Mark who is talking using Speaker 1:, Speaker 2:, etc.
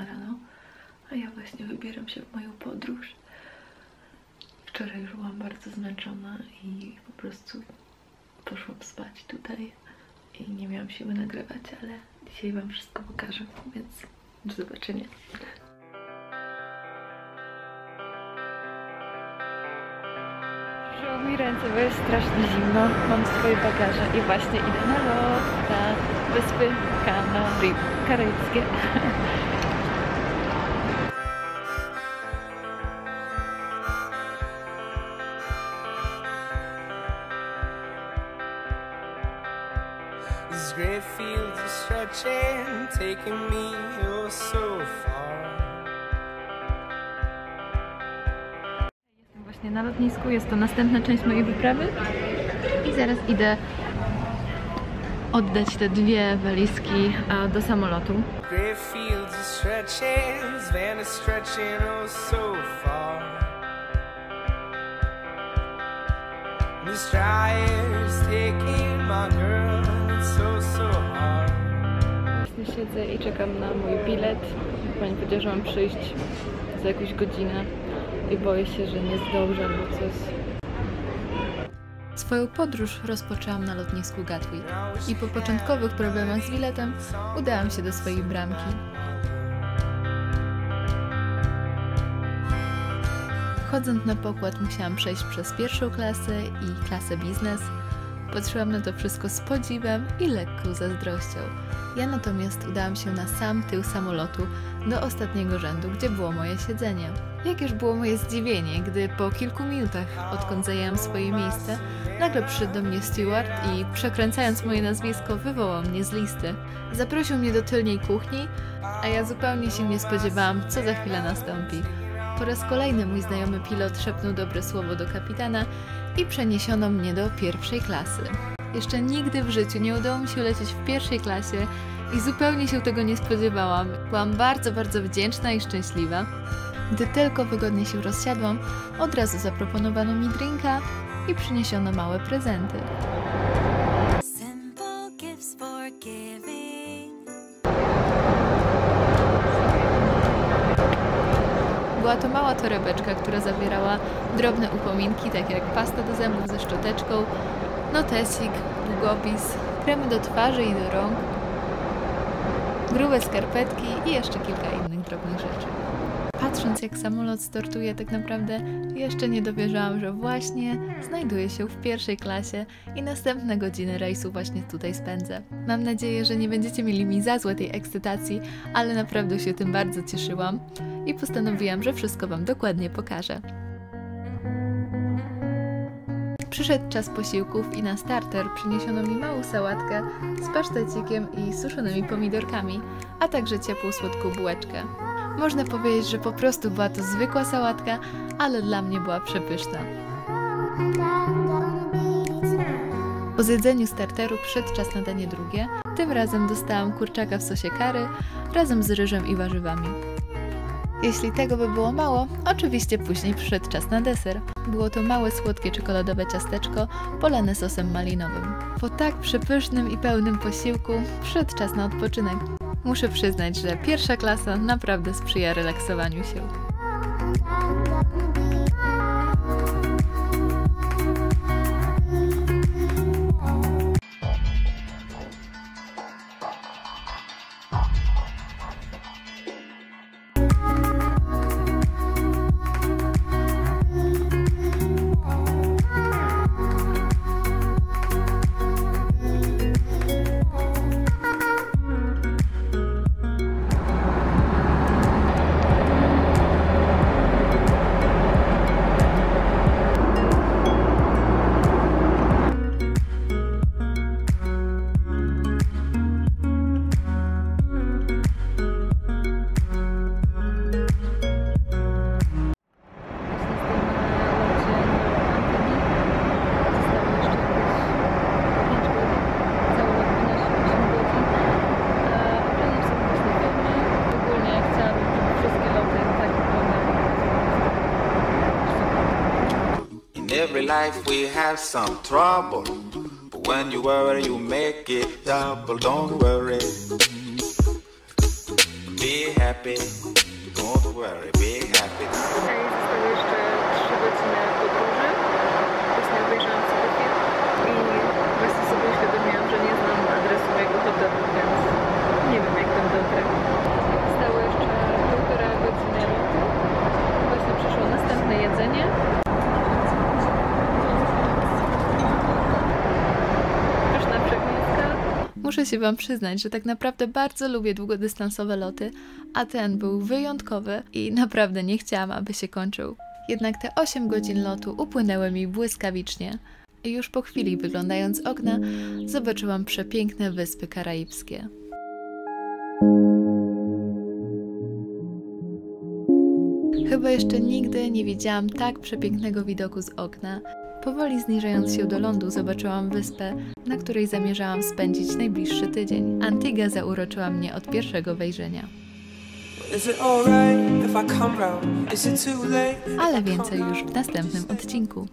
Speaker 1: rano, a ja właśnie wybieram się w moją podróż. Wczoraj już byłam bardzo zmęczona i po prostu poszłam spać tutaj i nie miałam siły nagrywać, ale dzisiaj Wam wszystko pokażę, więc do zobaczenia. Przyszło mi ręce, bo jest strasznie zimno. Mam swoje bagaże i właśnie idę na lot na Wyspy Kanary,
Speaker 2: stretching, taking me oh so far.
Speaker 1: Jestem właśnie na lotnisku, jest to następna część mojej wyprawy i zaraz idę oddać te dwie walizki do samolotu.
Speaker 2: This oh drive's taking my girl,
Speaker 1: siedzę i czekam na mój bilet. Pani powiedziała, że mam przyjść za jakąś godzinę i boję się, że nie zdążę albo coś. Swoją podróż rozpoczęłam na lotnisku Gatwick i po początkowych problemach z biletem udałam się do swojej bramki. Wchodząc na pokład musiałam przejść przez pierwszą klasę i klasę biznes. Patrzyłam na to wszystko z podziwem i lekką zazdrością. Ja natomiast udałam się na sam tył samolotu do ostatniego rzędu, gdzie było moje siedzenie. Jakież było moje zdziwienie, gdy po kilku minutach, odkąd zajęłam swoje miejsce, nagle przyszedł do mnie steward i przekręcając moje nazwisko wywołał mnie z listy. Zaprosił mnie do tylnej kuchni, a ja zupełnie się nie spodziewałam, co za chwilę nastąpi. Po raz kolejny mój znajomy pilot szepnął dobre słowo do kapitana i przeniesiono mnie do pierwszej klasy. Jeszcze nigdy w życiu nie udało mi się lecieć w pierwszej klasie i zupełnie się tego nie spodziewałam. Byłam bardzo, bardzo wdzięczna i szczęśliwa. Gdy tylko wygodnie się rozsiadłam, od razu zaproponowano mi drinka i przyniesiono małe prezenty. Torebeczka, która zawierała drobne upominki, takie jak pasta do zębów ze szczoteczką, notesik, długopis, kremy do twarzy i do rąk, grube skarpetki i jeszcze kilka innych drobnych rzeczy. Patrząc jak samolot startuje, tak naprawdę jeszcze nie dowierzałam, że właśnie znajduję się w pierwszej klasie i następne godziny rejsu właśnie tutaj spędzę. Mam nadzieję, że nie będziecie mieli mi za złe tej ekscytacji, ale naprawdę się tym bardzo cieszyłam i postanowiłam, że wszystko Wam dokładnie pokażę. Przyszedł czas posiłków i na starter przyniesiono mi małą sałatkę z pasztecikiem i suszonymi pomidorkami, a także ciepłą słodką bułeczkę. Można powiedzieć, że po prostu była to zwykła sałatka, ale dla mnie była przepyszna. Po zjedzeniu starteru przyszedł czas na danie drugie. Tym razem dostałam kurczaka w sosie kary razem z ryżem i warzywami. Jeśli tego by było mało, oczywiście później przyszedł czas na deser. Było to małe słodkie czekoladowe ciasteczko polane sosem malinowym. Po tak przepysznym i pełnym posiłku przyszedł czas na odpoczynek. Muszę przyznać, że pierwsza klasa naprawdę sprzyja relaksowaniu się.
Speaker 3: Every life we have some trouble. But when you worry, you make it double. Don't worry. Be happy. Don't worry, be happy.
Speaker 1: Muszę się Wam przyznać, że tak naprawdę bardzo lubię długodystansowe loty, a ten był wyjątkowy i naprawdę nie chciałam, aby się kończył. Jednak te 8 godzin lotu upłynęły mi błyskawicznie. I już po chwili, wyglądając z okna, zobaczyłam przepiękne wyspy karaibskie. Chyba jeszcze nigdy nie widziałam tak przepięknego widoku z okna. Powoli zniżając się do lądu, zobaczyłam wyspę, na której zamierzałam spędzić najbliższy tydzień. Antigua zauroczyła mnie od pierwszego wejrzenia. Ale więcej już w następnym odcinku.